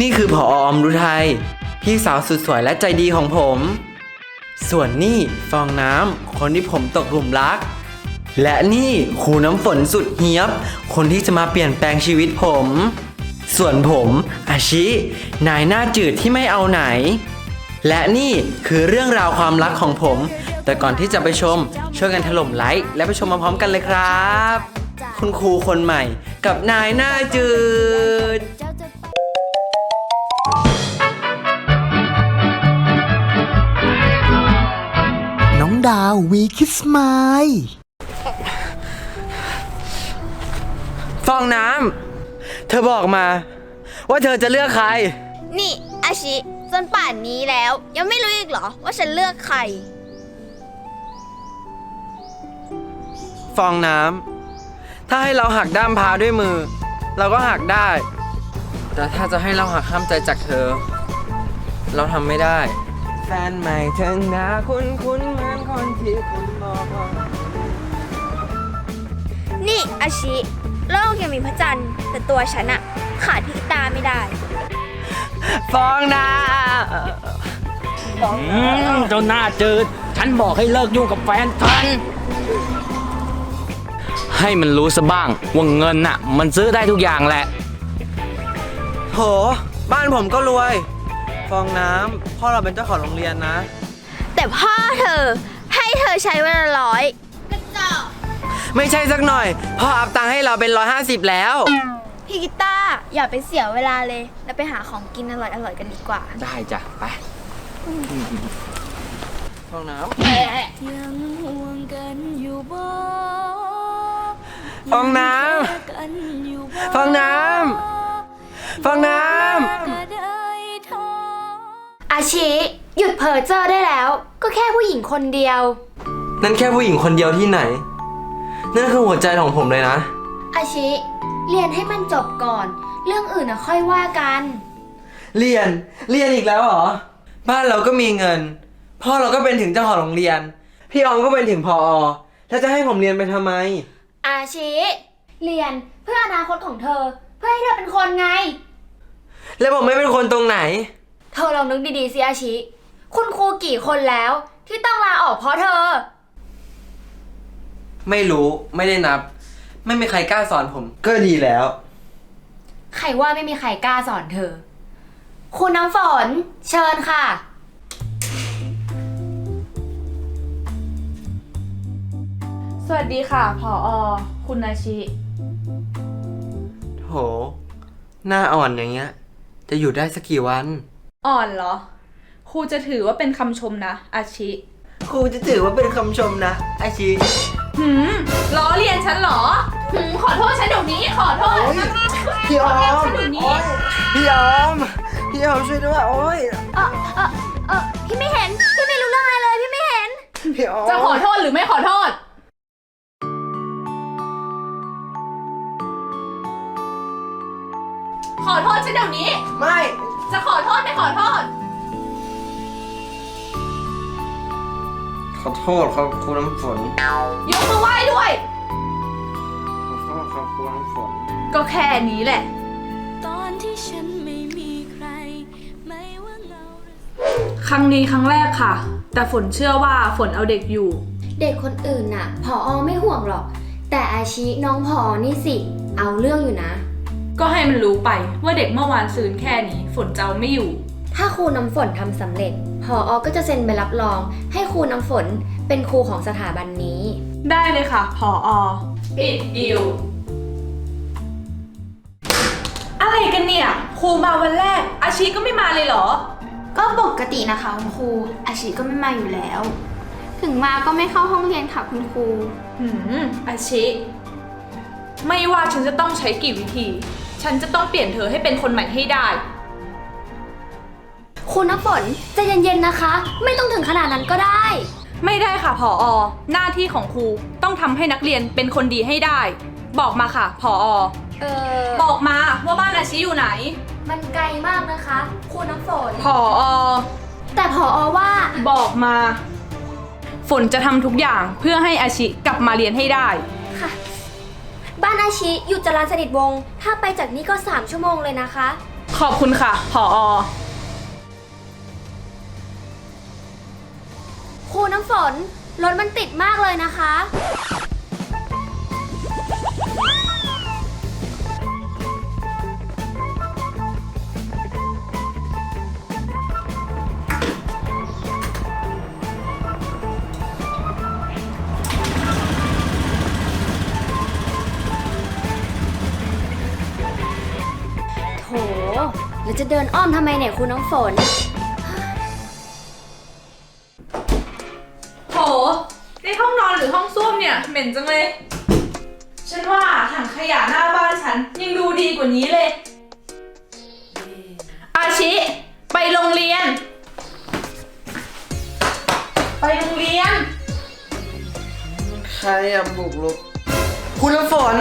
นี่คือผออมรุไทยพี่สาวสุดสวยและใจดีของผม ส่วนนี่ฟองน้ำคนที่ผมตกหลุมรัก และนี่ครูน้ำฝนสุดเฮียบ คนที่จะมาเปลี่ยนแปลงชีวิตผม ส่วนผมอาชิ นายหน้าจืดที่ไม่เอาไหน และนี่คือเรื่องราวความรักของผม แต่ก่อนที่จะไปชม ช่วยกันถล่มไลค์และไปชมมาพร้อมกันเลยครับ คุณครูคนใหม่กับนายหน้าจืด ดาววีคิสมายฟองน้ำ เธอบอกมา ว่าเธอจะเลือกใคร นี่อาชิจนป่านนี้แล้ว ยังไม่รู้อีกเหรอ ว่าฉันเลือกใคร ฟองน้ำ ถ้าให้เราหักด้ามพร้าวด้วยมือ เราก็หักได้ แต่ถ้าจะให้เราหักห้ามใจจากเธอ เราทำไม่ได้ แฟนใหม่เธอหน้าคุ้นคุ้นๆเหมือนคนที่คุณบอกว่านี่อาชิ โลกยังมีพระจันทร์แต่ตัวฉันอะขาดพี่ตาไม่ได้ ฟองน้อืมเจ้าหน้าจืดฉันบอกให้เลิกยุ่งกับแฟนฉัน ให้มันรู้ซะบ้างว่าเงินน่ะ มันซื้อได้ทุกอย่างแหละำโห บ้านผมก็รวย ฟองน้ำพ่อเราเป็นเจ้าของโรงเรียนนะ แต่พ่อเธอ ให้เธอใช้วันละร้อยกระจอกไม่ใช่สักหน่อย พ่ออัพตังค์ให้เราเป็น 150 แล้ว พี่กิต้าร์อย่าไปเสียเวลาเลยแล้วไปหาของกินอร่อยๆกันดีกว่า ได้จ้ะ ไปฟองน้ยังห่วงกันอยู่บ่ำฟองน้กันอยู่บ่ำฟองน้ำฟองน้ก็ได้ท้อ อาชิหยุดเพ้อเจ้อได้แล้ว ก็แค่ผู้หญิงคนเดียวำนั่นแค่ผู้หญิงคนเดียวที่ไหน นั่นคือหัวใจของผมเลยนะ อาชิเรียนให้มันจบก่อน เรื่องอื่นนะค่อยว่ากัน เรียน เรียนอีกแล้วเหรอ บ้านเราก็มีเงิน พ่อเราก็เป็นถึงเจ้าของโรงเรียน พี่ออมก็เป็นถึงพอแล้วจะให้ผมเรียนไปทำไม อาชิเรียนเพื่ออนาคตของเธอ เพื่อให้เธอเป็นคนไง แล้วผมไม่เป็นคนตรงไหน เธอลองนึกดีๆสิอาชิ คุณครูกี่คนแล้ว ที่ต้องลาออกเพราะเธอ ไม่รู้ไม่ได้นับ ไม่มีใครกล้าสอนผม ก็ดีแล้ว ใครว่าไม่มีใครกล้าสอนเธอ คุณน้ำฝน เชิญค่ะ สวัสดีค่ะผออคุณอาชิโหหน้าอ่อนอย่างเงี้ย จะอยู่ได้สักกี่วัน อ่อนเหรอ ครูจะถือว่าเป็นคำชมนะ อาชิ ครูจะถือว่าเป็นคำชมนะไอชีหืมล้อเลียนฉันเหรอ หืมขอโทษฉันเดี๋ยวนี้ ขอโทษพี่ออมฉันเดี๋ยวนี้พี่ออมพี่ออมช่วยด้วยโอ้ยเออเออเออพี่ไม่เห็น พี่ไม่รู้เรื่องอะไรเลย พี่ไม่เห็น พี่ออมจะขอโทษหรือไม่ขอโทษ ขอโทษฉันเดี๋ยวนี้ ไม่ จะขอโทษไม่ขอโทษ ขอโทษครับครูน้ำฝน ยกมือไหว้ด้วย ขอโทษครับครูน้ำฝน ก็แค่นี้แหละ ตอนที่ฉันไม่มีใคร ไม่ว่าเงาหรือ ครั้งนี้ครั้งแรกค่ะ แต่ฝนเชื่อว่าฝนเอาเด็กอยู่ เด็กคนอื่นน่ะ พออไม่ห่วงหรอก แต่อาชีน้องพอนี่สิ เอาเรื่องอยู่นะ ก็ให้มันรู้ไปว่าเด็กเมื่อวานซืนแค่นี้ ฝนจะเอาไม่อยู่ ถ้าครูน้ำฝนทำสำเร็จพออก็จะเซ็นใบรับรอง ให้ครูน้ำฝนเป็นครูของสถาบันนี้ ได้เลยค่ะผออปิดดิวอะไรกันเนี่ยครูมาวันแรก อาชีก็ไม่มาเลยเหรอ ก็ปกตินะคะคุณครู อาชีก็ไม่มาอยู่แล้ว ถึงมาก็ไม่เข้าห้องเรียนค่ะคุณครู หืมอาชิ ไม่ว่าฉันจะต้องใช้กี่วิธี ฉันจะต้องเปลี่ยนเธอให้เป็นคนใหม่ให้ได้ครูน้ำฝนใจะเย็นๆนะคะ ไม่ต้องถึงขนาดนั้นก็ได้ ไม่ได้ค่ะผออหน้าที่ของครูต้องทำให้นักเรียนเป็นคนดีให้ได้ บอกมาค่ะผออเออบอกมาว่าบ้านอาชิอยู่ไหนมันไกลมากนะคะครูน้ำฝน ผออแต่พออว่า บอกมา ฝนจะทำทุกอย่างเพื่อให้อาชิกลับมาเรียนให้ได้ ค่ะ บ้านอาชีอยู่จรัญสนิทวงศ์ถ้าไปจากนี้ก็ 3 ชั่วโมงเลยนะคะ ขอบคุณค่ะผออครูน้ำฝนรถมันติดมากเลยนะคะ แล้วจะเดินอ้อมทำไมเนี่ยครูน้ำฝน โถในห้องนอนหรือห้องส้วมเนี่ย เหม็นจังเลย ฉันว่าถังขยะหน้าบ้านฉันยังดูดีกว่านี้เลย อาชิ ไปโรงเรียน ไปโรงเรียน ใครอะบุกลุกคุณน้ำฝน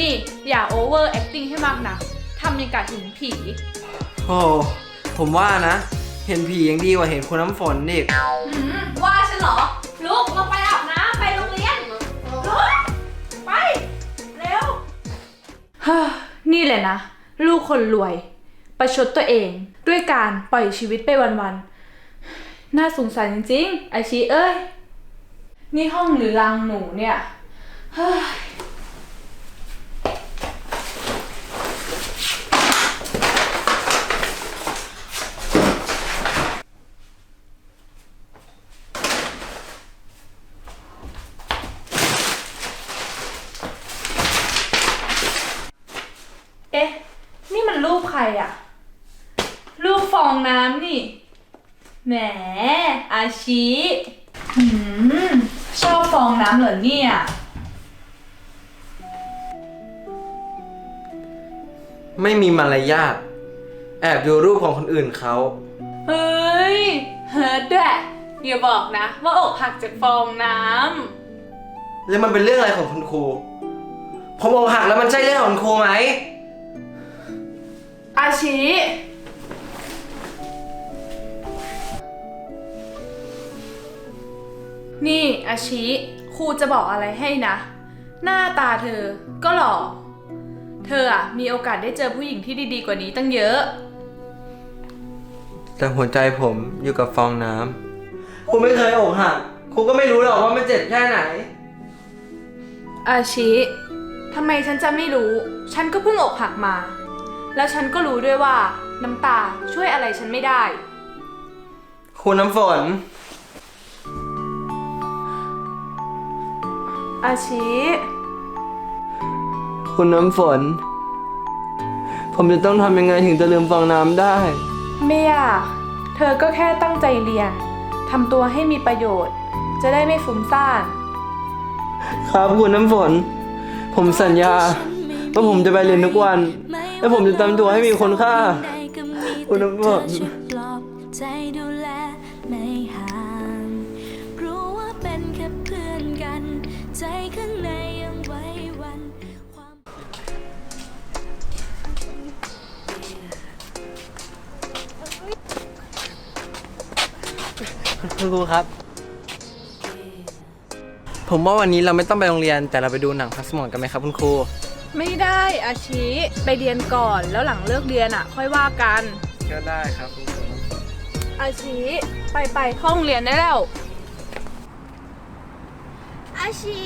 นี่อย่าโอเวอร์แอคติ้งให้มากนะ ทำยังกะเห็นผี โอ้ผมว่านะ เห็นผียังดีกว่าเห็นคุณน้ำฝนอีกอืมว่าฉันเหรอลุกเราไปอาบน้ำไปโรงเรียนลุกไป เร็วฮ่านี่แหละนะ ลูกคนรวย ประชดตัวเองด้วยการปล่อยชีวิตไปวันๆ น่าสงสารจริงๆไอชีเอ้ย นี่ห้องหรือรางหนูเนี่ยเฮ้ย เอ๊ะ นี่มันรูปใครอะรูปฟองน้ำนี่ แหม อาชิหืม ชอบฟองน้ำเหรอเนี่ย ไม่มีมารยาทแอบดูรูปของคนอื่นเขา เฮ้ย เฮิร์ดด้วยอย่าบอกนะ ว่าอกหักจากฟองน้แล้วมันเป็นเรื่องอะไรของคุณครู ผมอกหักแล้วมันใช่เรื่องของคุณครูไหมำอาชิ นี่อาชิครูจะบอกอะไรให้นะ หน้าตาเธอก็หล่อ เธออะมีโอกาสได้เจอผู้หญิงที่ดีๆกว่านี้ตั้งเยอะ แต่หัวใจผมอยู่กับฟองน้ำครูไม่เคยอกหักครูก็ไม่รู้หรอกว่ามันเจ็บแค่ไหน อาชิทำไมฉันจะไม่รู้ ฉันก็เพิ่งอกหักมา แล้วฉันก็รู้ด้วยว่าน้ำตาช่วยอะไรฉันไม่ได้ ครูน้ำฝน อาชิ คุณน้ำฝน ผมจะต้องทำยังไงถึงจะลืมฟองน้ำได้ ไม่อยาก เธอก็แค่ตั้งใจเรียน ทำตัวให้มีประโยชน์ จะได้ไม่ฟุ้งซ่าน ครับคุณน้ำฝน ผมสัญญาว่าผมจะไปเรียนทุกวัน และผมจะทำตัวให้มีคุณค่า คุณน้ำฝน คุณครูครับ ผมว่าวันนี้เราไม่ต้องไปโรงเรียนแต่เราไปดูหนังพักสมองกันไหมครับคุณครู ไม่ได้อาชิไปเรียนก่อนแล้วหลังเลิกเรียนอะ ค่อยว่ากัน ก็ได้ครับคุณครูอาชิไปไปๆเข้าโรงเรียนได้แล้ว อาชิ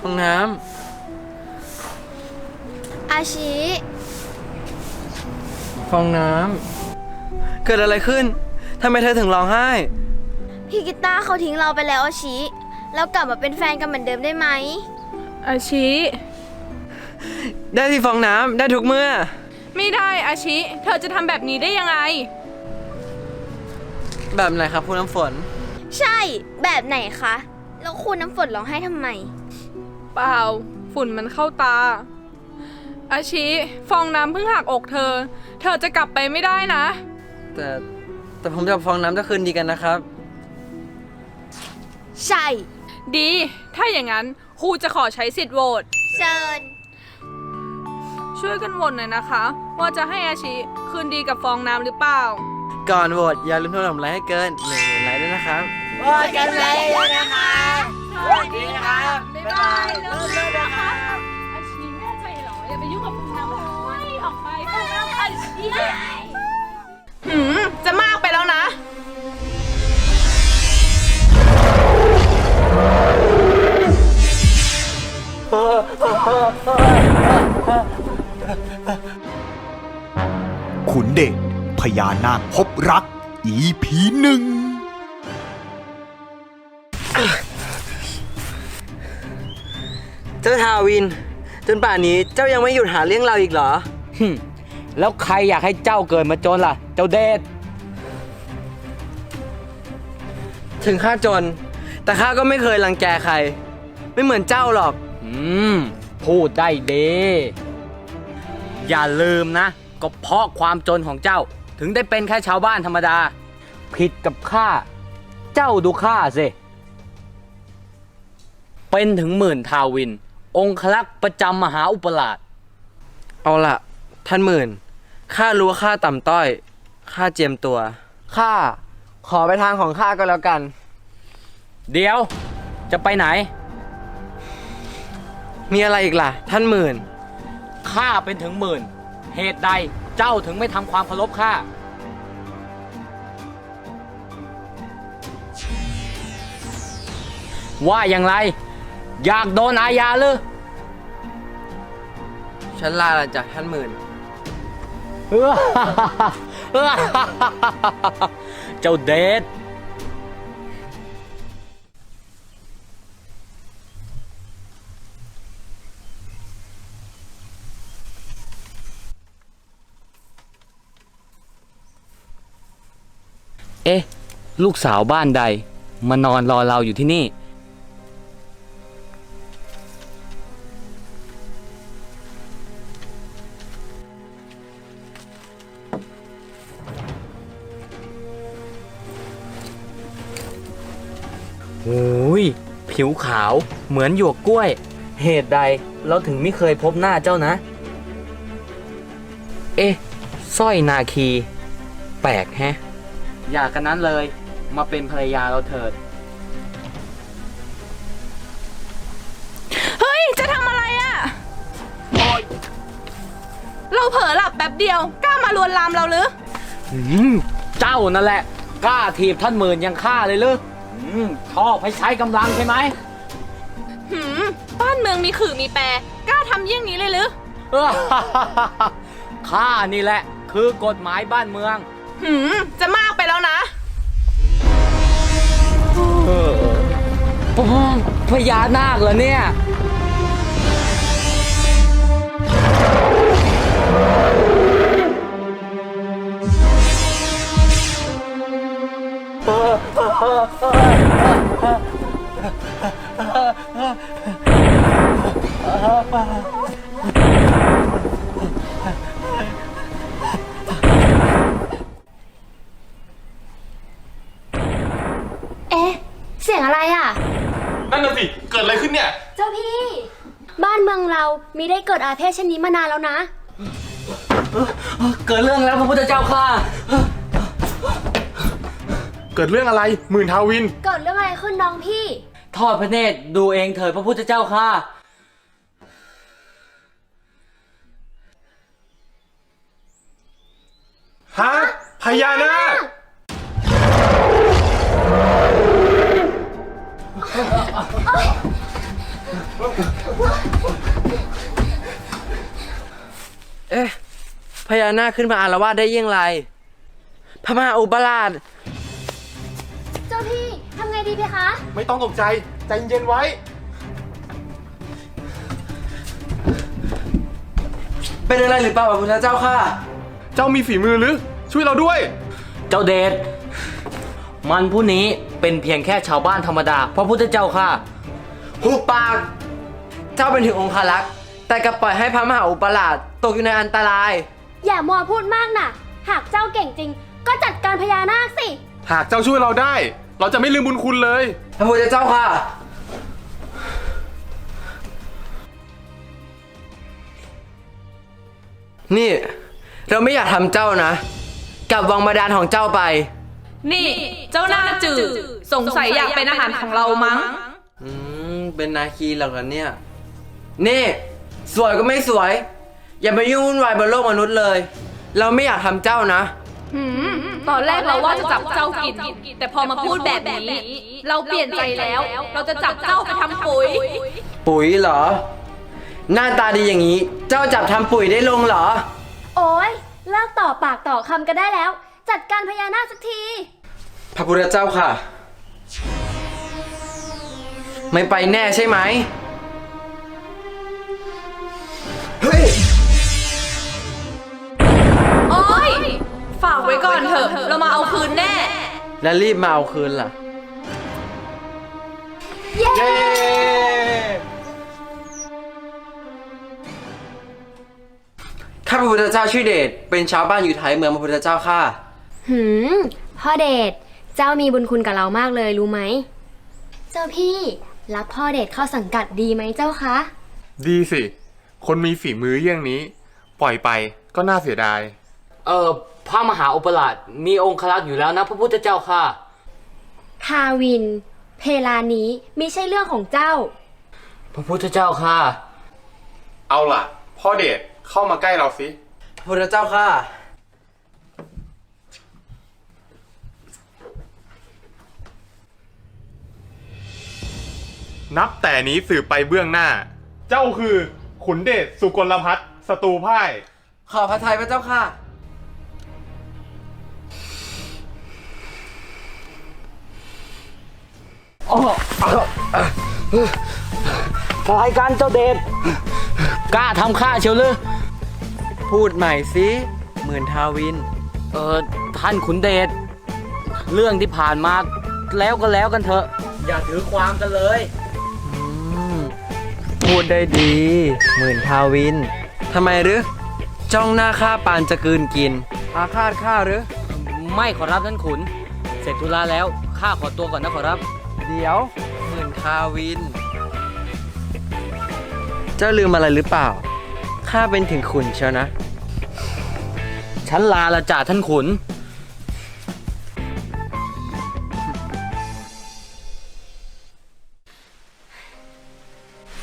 ห้องน้อาชิำ ฟองน้ำเกิดอะไรขึ้นทำไมเธอถึงร้องไห้ พี่กีตาร์เขาทิ้งเราไปแล้วอาชิเรากลับมาเป็นแฟนกันเหมือนเดิมได้ไหม อาชิ ได้ที่ฟองน้ำได้ทุกเมื่อ ไม่ได้อาชิ เธอจะทำแบบนี้ได้ยังไง แบบไหนครับคุณน้ำฝน ใช่ แบบไหนคะ แล้วครูน้ำฝนร้องไห้ทำไม เปล่า ฝุ่นมันเข้าตา อาชิ ฟองน้ำเพิ่งหักอกเธอ เธอจะกลับไปไม่ได้นะ แต่แต่ผมกับฟองน้ำจะคืนดีกันนะครับ ใช่ ดี ถ้าอย่างนั้นครูจะขอใช้สิทธิ์โหวต เชิญ ช่วยกันโหวตหน่อยนะคะ ว่าจะให้อาชิคืนดีกับฟองน้ำหรือเปล่า ก่อนโหวตอย่าลืมโทรผมไลค์ให้เกินหนึ่งหมื่นไลค์ด้วยนะครับ โหวตกันเลยนะคะสสวัสดีค่ะบ๊ายบายเลิกเลยนะคะ อย่าไปยุ่งกับคุณน้ำไม่ออกไปคุณน้ชีหืม จะมากไปแล้วนะ ขุนเดชพญานาคพบรัก EP หนึ่ง เจ้าทาวิน จนป่านนี้เจ้ายังไม่หยุดหาเรื่องเราอีกเหรอ หึ่มแล้วใครอยากให้เจ้าเกิดมาจนล่ะ เจ้าเดชถึงข้าจน แต่ข้าก็ไม่เคยรังแกใคร ไม่เหมือนเจ้าหรอก อืม พูดได้เดอย่าลืมนะ ก็เพราะความจนของเจ้า ถึงได้เป็นแค่ชาวบ้านธรรมดา ผิดกับข้า เจ้าดูข้าสิ เป็นถึงหมื่นทาวิน องคลักษ์ประจำมหาอุปราช เอาล่ะท่านหมื่น ข้ารู้ว่าข้าต่ำต้อย ข้าเจียมตัว ข้าขอไปทางของข้าก็แล้วกัน เดี๋ยว จะไปไหน มีอะไรอีกล่ะ ท่านหมื่น ข้าเป็นถึงหมื่น เหตุใดเจ้าถึงไม่ทำความเคารพข้า ว่าอย่างไร อยากโดนอาญาหรือ ฉันลาละจากท่านหมื่น เจ้าเดชเอ๊ะ ลูกสาวบ้านใด มานอนรอเราอยู่ที่นี่ ย ผิวขาวเหมือนหยวกกล้วย เหตุใดเราถึงไม่เคยพบหน้าเจ้านะ เอ๊ะสร้อยนาคี แปลกแฮะ อยากกันนั้นเลย มาเป็นภรรยาเราเถิด เฮ้ย จะทำอะไรอะเราเผลอหลับแป๊บเดียว กล้ามาลวนลามเราหรืออืมเจ้านั่นแหละ กล้าถีบท่านหมื่นยังฆ่าเลยหรือ อืมชอบให้ใช้กำลังใช่ไหม หืม บ้านเมืองมีขื่อมีแปรกล้าทำเยี่ยงนี้เลยหรือข้านี่แหละ คือกฎหมายบ้านเมือง หืม จะมากไปแล้วนะ เออพญานาคเหรอเนี่ย เอ๊ะ เสียงอะไรอะ นั่นน่ะสิ เกิดอะไรขึ้นเนี่ย เจ้าพี่ บ้านเมืองเรามีได้เกิดอาเพศเช่นนี้มานานแล้วนะ เกิดเรื่องแล้วพระพุทธเจ้าค่ะ เกิดเรื่องอะไรหมื่นทาวิน เกิดเรื่องอะไรขึ้นน้องพี่ ทอดพระเนตรดูเองเถิดพระพุทธเจ้าค่ะ ฮะพญานาคเอ๊ะพญานาคขึ้นมาอารวาสได้ยังไงพระมหาอุปราช ไม่ต้องตกใจ ใจเย็นไว้ เป็นอะไรหรือเปล่าพระพุทธเจ้าค่ะ เจ้ามีฝีมือหรือ ช่วยเราด้วย เจ้าเดช มันผู้นี้เป็นเพียงแค่ชาวบ้านธรรมดา พระพุทธเจ้าค่ะ หุบปาก เจ้าเป็นถึงองครักษ์แต่กลับปล่อยให้พระมหาอุปราชตกอยู่ในอันตราย อย่ามัวพูดมากน่ะหากเจ้าเก่งจริง ก็จัดการพญานาคสิ หากเจ้าช่วยเราได้ เราจะไม่ลืมบุญคุณเลย พระพุทธเจ้าค่ะ นี่เราไม่อยากทำเจ้านะกลับวังบาดาลของเจ้าไป นี่เจ้าหน้าจืดสงสัยอยากเป็นอาหารของเรามั้ง อืม เป็นนาคีหรอกเหรอเนี่ย นี่ สวยก็ไม่สวย อย่าไปยุ่งวุ่นวายบนโลกมนุษย์เลย เราไม่อยากทำเจ้านะ หืม ตอนแรกเราว่าจะจับเจ้ากิน แต่พอมาพูดแบบนี้ เราเปลี่ยนใจแล้ว เราจะจับเจ้าไปทำปุ๋ย ปุ๋ยเหรอ หน้าตาดีอย่างนี้ เจ้าจับทำปุ๋ยได้ลงเหรอ โอ้ยเลิกต่อปากต่อคำกันได้แล้ว จัดการพญานาคสักที พระพุทธเจ้าค่ะ ไม่ไปแน่ใช่ไหม เฮ้ย ฝากไว้ก่อนเถอะ เรามาเอาคืนแน่ แล้วรีบมาเอาคืนล่ะ เย้ ข้าพระพุทธเจ้าชื่อเดช เป็นชาวบ้านอยู่ไทยเมืองพระพุทธเจ้าค่ะหืม พ่อเดช เจ้ามีบุญคุณกับเรามากเลยรู้ไหม เจ้าพี่ รับพ่อเดชเข้าสังกัดดีไหมเจ้าคะ ดีสิ คนมีฝีมือเยี่ยงนี้ ปล่อยไปก็น่าเสียดาย เออพระมหาอุปราชมีองค์คลักษ์อยู่แล้วนะพระพุทธเจ้าค่ะ ทาวิน เพลานี้มิใช่เรื่องของเจ้า พระพุทธเจ้าค่ะ เอาล่ะ พ่อเดชเข้ามาใกล้เราสิ พระพุทธเจ้าค่ะ นับแต่นี้สืบไปเบื้องหน้า เจ้าคือขุนเดชสุกลพัฒน์สตูพ่าย ขอพระทัยพระเจ้าค่ะ รายการเจ้าเดชกล้าทำข้าเชียวหรือพูดใหม่สิหมื่นทาวิน เออท่านขุนเดช เรื่องที่ผ่านมาแล้วก็แล้วกันเถอะ อย่าถือความกันเลยพูดได้ดี หมื่นทาวินทำไมหรือจ้องหน้าข้าปานจะกืนกิน อาฆาตข้าหรือ ไม่ขอรับท่านขุน เสร็จธุระแล้วข้าขอตัวก่อนนะขอรับ เดี๋ยวหมื่นทาวิน เจ้าลืมอะไรหรือเปล่า ข้าเป็นถึงขุนเชียวนะ ฉันลาละจ่าท่านขุน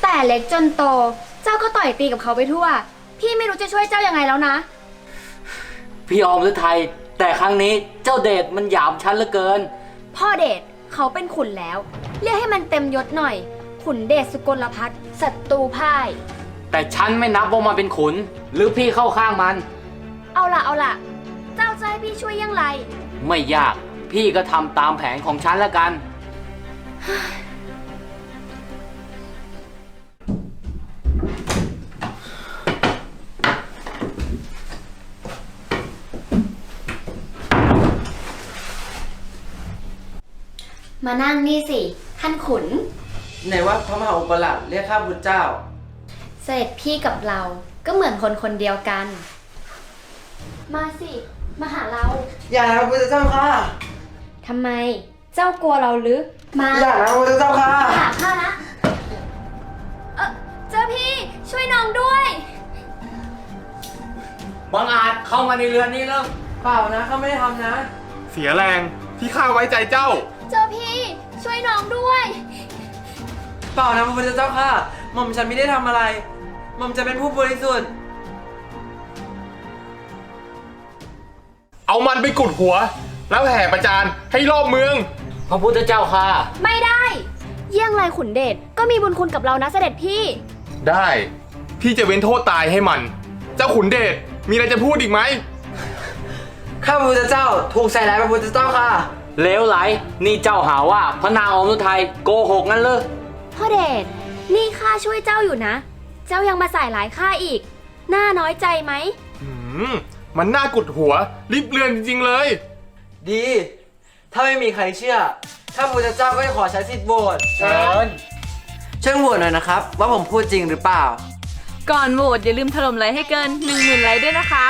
แต่เล็กจนโต เจ้าก็ต่อยตีกับเขาไปทั่ว พี่ไม่รู้จะช่วยเจ้ายังไงแล้วนะ พี่ออมหรือไทยแต่ครั้งนี้เจ้าเดชมันหยามฉันเหลือเกิน พ่อเดช เขาเป็นขุนแล้ว เรียกให้มันเต็มยศหน่อย ขุนเดชสุกลพัฒน์ศัตรูพ่าย แต่ฉันไม่นับว่ามันเป็นขุน หรือพี่เข้าข้างมัน เอาล่ะเอาล่ะเจ้าจะให้พี่ช่วยยังไงไม่ยาก พี่ก็ทำตามแผนของฉันแล้วกัน มานั่งนี่สิ ท่านขุน ไหนว่าพระมหาอุปราชเรียกข้าพุทธเจ้า เสด็จพี่กับเราก็เหมือนคนคนเดียวกัน มาสิ มาหาเรา อย่านะพระพุทธเจ้าค่ะทำไม เจ้ากลัวเราหรือ มาอย่านะพระพุทธเจ้าค่ะหาข้านะ เออเจ้าพี่ช่วยน้องด้วย บังอาจเข้ามาในเรือนนี้แล้วเปล่านะข้าไม่ได้ทำนะ เสียแรงที่ข้าไว้ใจเจ้า เจ้าพี่ ช่วยน้องด้วย เปล่านะพระพุทธเจ้าค่ะ หม่อมฉันไม่ได้ทำอะไร หม่อมจะเป็นผู้บริสุทธิ์ เอามันไปกุดหัว แล้วแห่ประจานให้รอบเมือง พระพุทธเจ้าค่ะ ไม่ได้ เยี่ยงไรขุนเดชก็มีบุญคุณกับเรานะเสด็จพี่ ได้ พี่จะเว้นโทษตายให้มัน เจ้าขุนเดชมีอะไรจะพูดอีกไหม ข้าพระพุทธเจ้า ถูกใส่ร้ายพระพุทธเจ้าค่ะ เลวไหล นี่เจ้าหาว่าพระนางออมนุไทยโกหกงั้นเลยพ่อเดชนี่ข้าช่วยเจ้าอยู่นะ เจ้ายังมาใส่หลายข้าอีก น่าน้อยใจไหม หืมมันน่ากุดหัวริบเรือนจริงๆเลย ดี ถ้าไม่มีใครเชื่อข้าพระพุทธเจ้าก็จะขอใช้สิทธิ์โหวตเชิญช่วยโหวตหน่อยนะครับ ว่าผมพูดจริงหรือเปล่า ก่อนโหวตอย่าลืมถล่มไลค์ให้เกิน 1 0,000ไลค์ด้วยนะคะ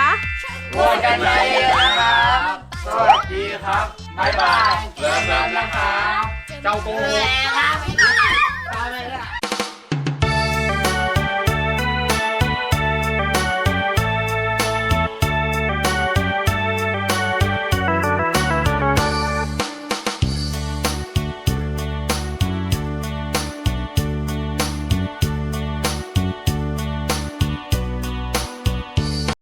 โหวตกันเลยนะครับ สวัสดีครับ บ๊ายบายเริ่มแล้วนะครับเจ้าโกหก